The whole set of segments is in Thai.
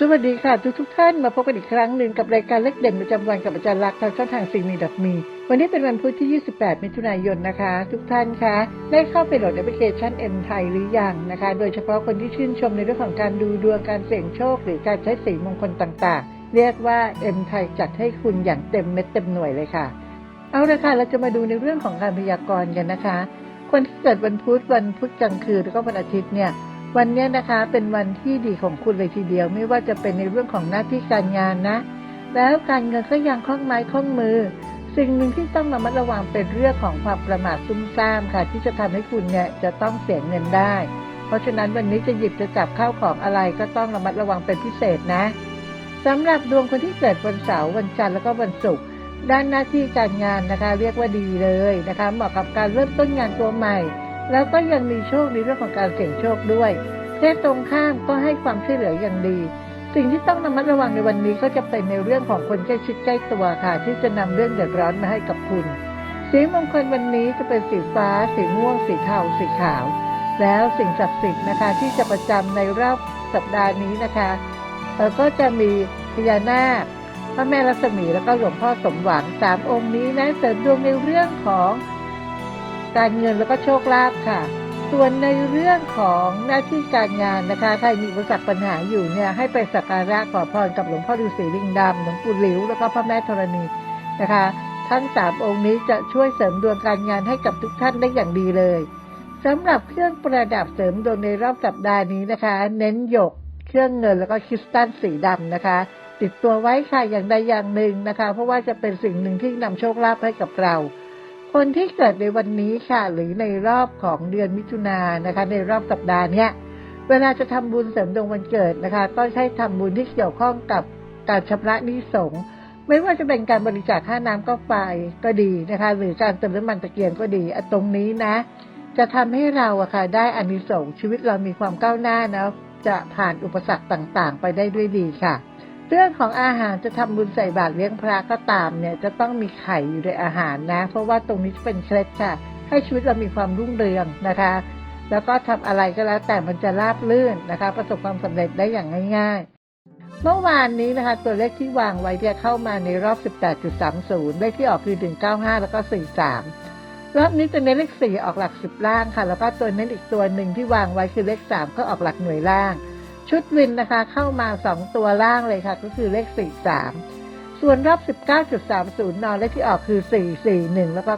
สวัสดีค่ะทุกทุกท่านมาพบกันอีกครั้งหนึ่งกับรายการเล็กเด่นประจำวันกับอาจารย์ลักษณ์ทางช่องทางซีมีดับมี วันนี้เป็นวันพุธที่ 28 มิถุนายนนะคะ ทุกท่านคะได้เข้าไปโหลดแอปพลิเคชัน M ไทยหรือยังนะคะ โดยเฉพาะคนที่ชื่นชมในเรื่องของการดูดวงการเสี่ยงโชค หรือการใช้สีมงคลต่างๆ เรียกว่า M ไทยจัดให้คุณอย่างเต็มเม็ดเต็มหน่วยเลยค่ะ เอาละค่ะเราจะมาดูในเรื่องของการพยากรณ์กันนะคะ คนที่เกิดวันพุธวันพุธกลางคืนแล้วก็วันอาทิตย์เนี่ย วันนี้นะคะเป็นวันที่ดีของคุณเลยทีเดียว ไม่ว่าจะเป็นในเรื่องของหน้าที่การงานนะ แล้วการเงินก็ยังคล่องไม้คล่องมือ สิ่งหนึ่งที่ต้องระมัดระวังเป็นเรื่องของความประมาทซุ่มซ่ามค่ะ ที่จะทำให้คุณเนี่ยจะต้องเสียเงินได้ เพราะฉะนั้นวันนี้จะหยิบจะจับข้าวของอะไรก็ต้องระมัดระวังเป็นพิเศษนะสำหรับดวงคนที่เกิดวันเสาร์วันจันทร์แล้วก็วันศุกร์ด้านหน้าที่การงานนะคะ เรียกว่าดีเลยนะคะ เหมาะกับการเริ่มต้นงานตัวใหม่ แล้วก็ยังมีโชคในเรื่องของการเสี่ยงโชคด้วยเพศตรงข้ามก็ให้ความช่วยเหลืออย่างดี สิ่งที่ต้องระมัดระวังในวันนี้ก็จะเป็นในเรื่องของคนใกล้ชิดใกล้ตัวค่ะ ที่จะนำเรื่องเดือดร้อนมาให้กับคุณ สีมงคลวันนี้จะเป็นสีฟ้า สีม่วง สีเทาสีขาว แล้วสิ่งศักดิ์สิทธิ์นะคะ ที่จะประจำในรอบสัปดาห์นี้นะคะเอ่อก็จะมีพญานาคพระแม่รัศมีแล้วก็หลวงพ่อสมหวังสามองค์นี้นะเสริมดวงในเรื่องของ การเงินแล้วก็โชคลาภค่ะ ส่วนในเรื่องของหน้าที่การงานนะคะ ใครมีอุปสรรคปัญหาอยู่เนี่ยให้ไปสักการะขอพรกับหลวงพ่อฤาษีลิงดำหลวงปู่หลิวแล้วก็พระแม่ธรณีนะคะ ทั้งสามองค์นี้จะช่วยเสริมดวงการงานให้กับทุกท่านได้อย่างดีเลยสำหรับเครื่องประดับเสริมดวงในรอบสัปดาห์นี้นะคะ เน้นหยกเครื่องเงินแล้วก็คริสตัลสีดำนะคะ ติดตัวไว้ค่ะอย่างใดอย่างหนึ่งนะคะ เพราะว่าจะเป็นสิ่งหนึ่งที่นำโชคลาภให้กับเรา คนที่เกิดในวันนี้ค่ะ หรือในรอบของเดือนมิถุนายนนะคะ ในรอบสัปดาห์เนี้ยเวลาจะทำบุญเสริมดวงวันเกิดนะคะ ก็ใช้ทำบุญที่เกี่ยวข้องกับการชำระหนี้สงฆ์ไม่ว่าจะเป็นการบริจาคค่าน้ำก็ไฟก็ดีนะคะ หรือการเติมน้ำมันตะเกียงก็ดีตรงนี้นะ จะทำให้เราอะค่ะได้อานิสงส์ชีวิตเรามีความก้าวหน้านะจะผ่านอุปสรรคต่างๆ ไปได้ด้วยดีค่ะ เรื่องของอาหารจะทำบุญใส่บาตรเลี้ยงพระก็ตามเนี่ย จะต้องมีไข่อยู่ในอาหารนะ เพราะว่าตรงนี้จะเป็นเคล็ดค่ะ ให้ชีวิตเรามีความรุ่งเรืองนะคะ แล้วก็ทำอะไรก็แล้วแต่มันจะราบรื่นนะคะ ประสบความสำเร็จได้อย่างง่าย ๆ เมื่อวานนี้นะคะ ตัวเลขที่วางไว้เนี่ยเข้ามาในรอบ 18.30 เลขที่ออกคือ 195 แล้วก็ 43 รอบนี้จะเน้นเลข 4 ออกหลัก 10 ล่างค่ะ แล้วก็ตัวเน้นอีกตัวหนึ่งที่วางไว้คือเลข 3 ก็ออกหลักหน่วยล่าง ชุดวินนะคะเข้ามา2ตัวล่างเลยค่ะ ก็คือเลข43ส่วนรอบ 19.30 นอนเลขที่ออกคือ 441 แล้วก็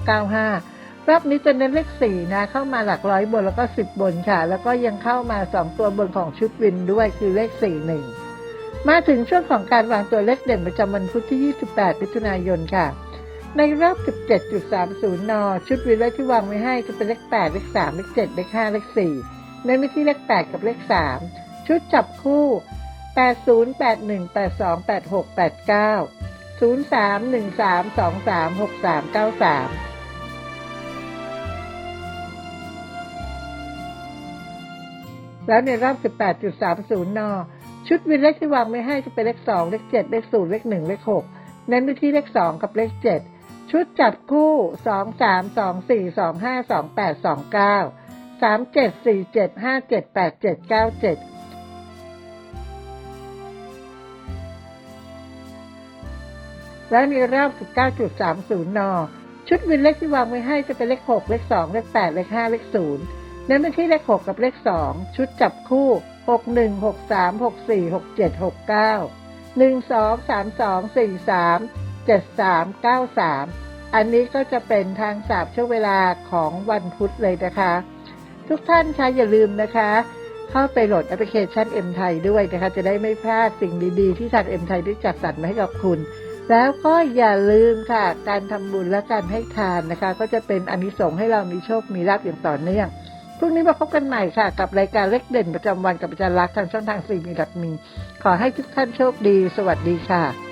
95 รอบนี้จะเน้นเลข 4 นะ เข้ามาหลักร้อยบนแล้วก็ 10 บนค่ะ แล้วก็ยังเข้ามา 2 ตัวบนของชุดวินด้วยคือเลข 41 มาถึงช่วงของการวางตัวเลขเด่นประจำวันพุธที่ 28 มิถุนายนค่ะ ในรอบ 17.30 น ชุดวินเลขที่วางไว้ให้จะเป็นเลข 8 เลข 3 เลข 7 เลข 5 เลข4ในไม่ที่เลข 8 กับเลข 3 ชุดจับคู่ 80 81 82 86 89 03 13 23 63 93แล้วในรอบ 18.30 น ชุดวินเลขที่วางไว้ให้จะเป็นเลข 2 เลข 7 เลข 0 เลข 1 เลข 6 เน้นไปที่เลข 2 กับเลข 7 ชุดจับคู่ 2 3 2 4 2 5 2 8 2 9 3 7 4 7 5 7 8 7 9 7 แล้วในรอบ 19.30 น ชุดวินเลขที่วางไว้ให้จะเป็นเลข 6 เลข 2 เลข 8 เลข 5 เลข 0 เน้นไปที่เลข 6 กับเลข 2 ชุดจับคู่ 6 1 6 3 6 4 6 7 6 9 1 2 3 2 4 3 7 3 9 3 อันนี้ก็จะเป็นทางสาบช่วงเวลาของวันพุธเลยนะคะ ทุกท่านคะอย่าลืมนะคะ เข้าไปโหลดแอปพลิเคชัน M ไทยด้วยนะคะ จะได้ไม่พลาดสิ่งดีๆ ที่ทาง M ไทยได้จัดสรรมาให้กับคุณ แล้วก็อย่าลืมค่ะ การทำบุญและการให้ทานนะคะ ก็จะเป็นอานิสงส์ให้เรามีโชค มีลาภอย่างต่อเนื่อง พรุ่งนี้มาพบกันใหม่ค่ะ กับรายการเล็กเด่นประจำวันกับอาจารย์รักทางช่องทางสี่มีดับมี ขอให้ทุกท่านโชคดี สวัสดีค่ะ